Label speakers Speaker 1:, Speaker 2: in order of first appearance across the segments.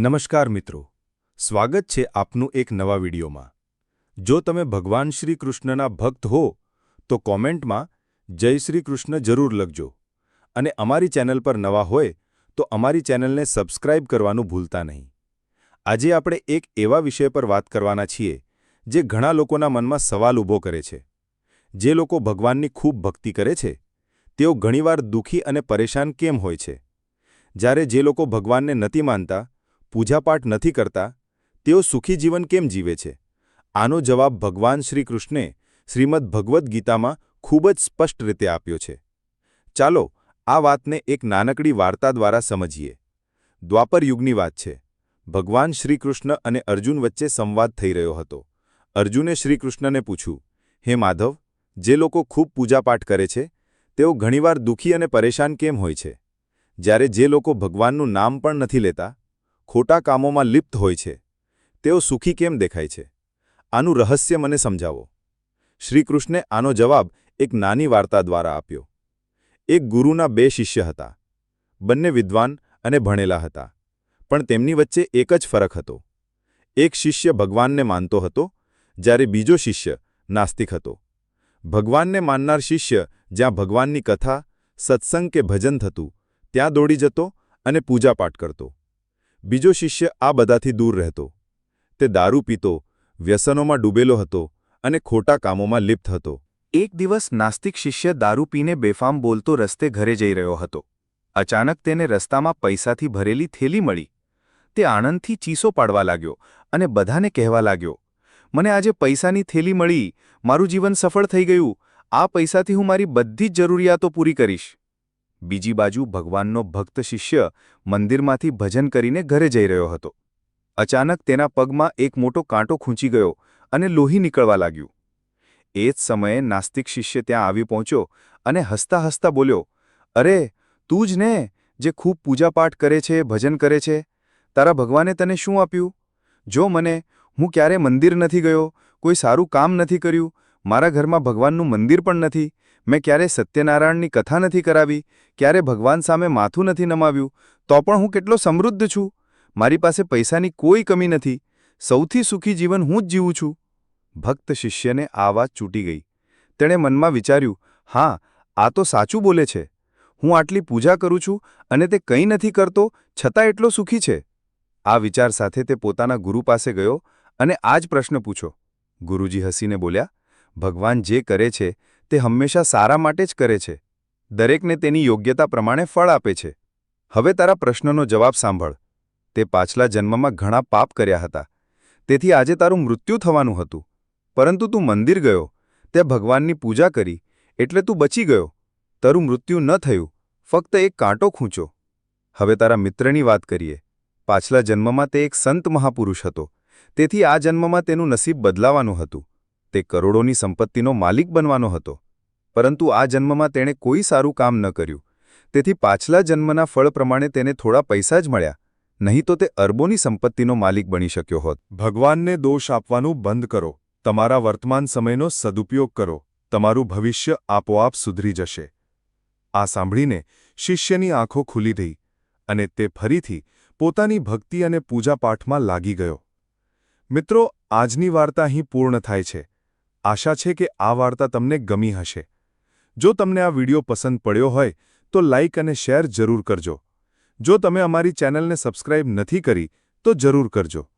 Speaker 1: નમસ્કાર મિત્રો. સ્વાગત છે આપનું એક નવા વિડીયોમાં. જો તમે ભગવાન શ્રી કૃષ્ણના ભક્ત હો, તો કોમેન્ટમાં જય શ્રી કૃષ્ણ જરૂર લખજો. અને અમારી ચેનલ પર નવા હોય, તો અમારી ચેનલને સબસ્ક્રાઇબ કરવાનું ભૂલતા નહીં. આજે આપણે એક એવા વિષય પર વાત કરવાના છીએ, જે ઘણા લોકોના મનમાં સવાલ ઊભો કરે છે. જે લોકો ભગવાનની ખૂબ ભક્તિ કરે છે, તેઓ ઘણીવાર દુઃખી અને પરેશાન કેમ હોય છે? જ્યારે જે લોકો ભગવાનને નથી માનતા પૂજાપાઠ નથી કરતા, તેઓ સુખી જીવન કેમ જીવે છે? આનો જવાબ ભગવાન શ્રીકૃષ્ણે શ્રીમદ ભગવદ્ ગીતામાં ખૂબ જ સ્પષ્ટ રીતે આપ્યો છે. ચાલો આ વાતને એક નાનકડી વાર્તા દ્વારા સમજીએ. દ્વાપર યુગની વાત છે. ભગવાન શ્રીકૃષ્ણ અને અર્જુન વચ્ચે સંવાદ થઈ રહ્યો હતો. અર્જુને શ્રીકૃષ્ણને પૂછ્યું, હે માધવ, જે લોકો ખૂબ પૂજાપાઠ કરે છે, તેઓ ઘણીવાર દુઃખી અને પરેશાન કેમ હોય છે? જ્યારે જે લોકો ભગવાનનું નામ પણ નથી લેતા ખોટા કામોમાં લિપ્ત હોય છે. તેઓ સુખી કેમ દેખાય છે? આનું રહસ્ય મને સમજાવો. શ્રીકૃષ્ણે આનો જવાબ એક નાની વાર્તા દ્વારા આપ્યો. એક ગુરુના બે શિષ્ય હતા. બંને વિદ્વાન અને ભણેલા હતા. પણ તેમની વચ્ચે એક જ ફરક હતો. એક શિષ્ય ભગવાનને માનતો હતો, જ્યારે બીજો શિષ્ય નાસ્તિક હતો. ભગવાનને માનનાર શિષ્ય જ્યાં ભગવાનની કથા, સત્સંગ કે ભજન થતું, ત્યાં દોડી જતો અને પૂજાપાઠ કરતો. બીજો શિષ્ય આ બધાથી દૂર રહેતો. તે દારૂ પીતો, વ્યસનોમાં ડૂબેલો હતો અને ખોટા કામોમાં લિપ્ત હતો.
Speaker 2: એક દિવસ નાસ્તિક શિષ્ય દારૂ પીને બેફામ બોલતો રસ્તે ઘરે જઈ રહ્યો હતો. અચાનક તેને રસ્તામાં પૈસાથી ભરેલી થેલી મળી. તે આનંદથી ચીસો પાડવા લાગ્યો અને બધાને કહેવા લાગ્યો, મને આજે પૈસાની થેલી મળી. મારું જીવન સફળ થઈ ગયું. આ પૈસાથી હું મારી બધી જ જરૂરિયાતો પૂરી કરીશ. બીજી બાજુ ભગવાનનો ભક્ત શિષ્ય મંદિરમાંથી ભજન કરીને ઘરે જઈ રહ્યો હતો. અચાનક તેના પગમાં એક મોટો કાંટો ખૂંચી ગયો અને લોહી નીકળવા લાગ્યું. એ જ સમયે નાસ્તિક શિષ્ય ત્યાં આવી પહોંચ્યો અને હસતા હસતા બોલ્યો, અરે, તું જ ને, જે ખૂબ પૂજાપાઠ કરે છે, ભજન કરે છે, તારા ભગવાને તને શું આપ્યું? જો મને, હું ક્યારે મંદિર નથી ગયો, કોઈ સારું કામ નથી કર્યું મારા ઘરમાં ભગવાનનું મંદિર પણ નથી. મેં ક્યારે સત્યનારાયણની કથા નથી કરાવી ક્યારે ભગવાન સામે માથું નથી નમાવ્યું. તો પણ હું કેટલો સમૃદ્ધ છું? મારી પાસે પૈસાની કોઈ કમી નથી. સૌથી સુખી જીવન હું જ જીવું છું. ભક્ત શિષ્યને આ વાત ચૂંટી ગઈ. તેણે મનમાં વિચાર્યું, હા, આ તો સાચું બોલે છે. હું આટલી પૂજા કરું છું અને તે કંઈ નથી કરતો, છતાં એટલો સુખી છે. આ વિચાર સાથે તે પોતાના ગુરુ પાસે ગયો અને આ જ પ્રશ્ન પૂછો ગુરુજી હસીને બોલ્યા ભગવાન જે કરે છે, તે હંમેશા સારા માટે જ કરે છે. દરેકને તેની યોગ્યતા પ્રમાણે ફળ આપે છે. હવે તારા પ્રશ્નનો જવાબ સાંભળ. તે પાછલા જન્મમાં ઘણા પાપ કર્યા હતા. તેથી આજે તારું મૃત્યુ થવાનું હતું. પરંતુ તું મંદિર ગયો. ત્યાં ભગવાનની પૂજા કરી. એટલે તું બચી ગયો. તારું મૃત્યુ ન થયું. ફક્ત એક કાંટો ખૂંચો. હવે તારા મિત્રની વાત કરીએ. પાછલા જન્મમાં તે એક સંત મહાપુરુષ હતો. તેથી આ જન્મમાં તેનું નસીબ બદલાવાનું હતું. તે કરોડોની સંપત્તિનો માલિક બનવાનો હતો. પરંતુ આ જન્મમાં તેણે કોઈ સારું કામ ન કર્યું. તેથી પાછલા જન્મના ફળ પ્રમાણે તેને થોડા પૈસા જ મળ્યા. નહીં તો તે અરબોની સંપત્તિનો માલિક બની શક્યો હોત.
Speaker 1: ભગવાનને દોષ આપવાનું બંધ કરો. તમારા વર્તમાન સમયનો સદુપયોગ કરો. તમારું ભવિષ્ય આપોઆપ સુધરી જશે. આ સાંભળીને શિષ્યની આંખો ખુલી ગઈ અને તે ફરીથી પોતાની ભક્તિ અને પૂજાપાઠમાં લાગી ગયો. મિત્રો, આજની વાર્તા અહીં પૂર્ણ થાય છે. આશા છે કે આ વાર્તા તમને ગમી હશે. જો તમને આ વિડિયો પસંદ પડ્યો હોય, તો લાઇક અને શેર જરૂર કરજો. જો તમે અમારી ચેનલને સબસ્ક્રાઇબ નથી કરી, તો જરૂર કરજો.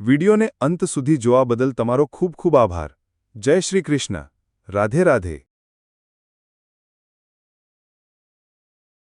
Speaker 1: વિડિયોને અંત સુધી જોવા બદલ તમારો ખૂબ ખૂબ આભાર. જય શ્રી કૃષ્ણ. રાધે રાધે.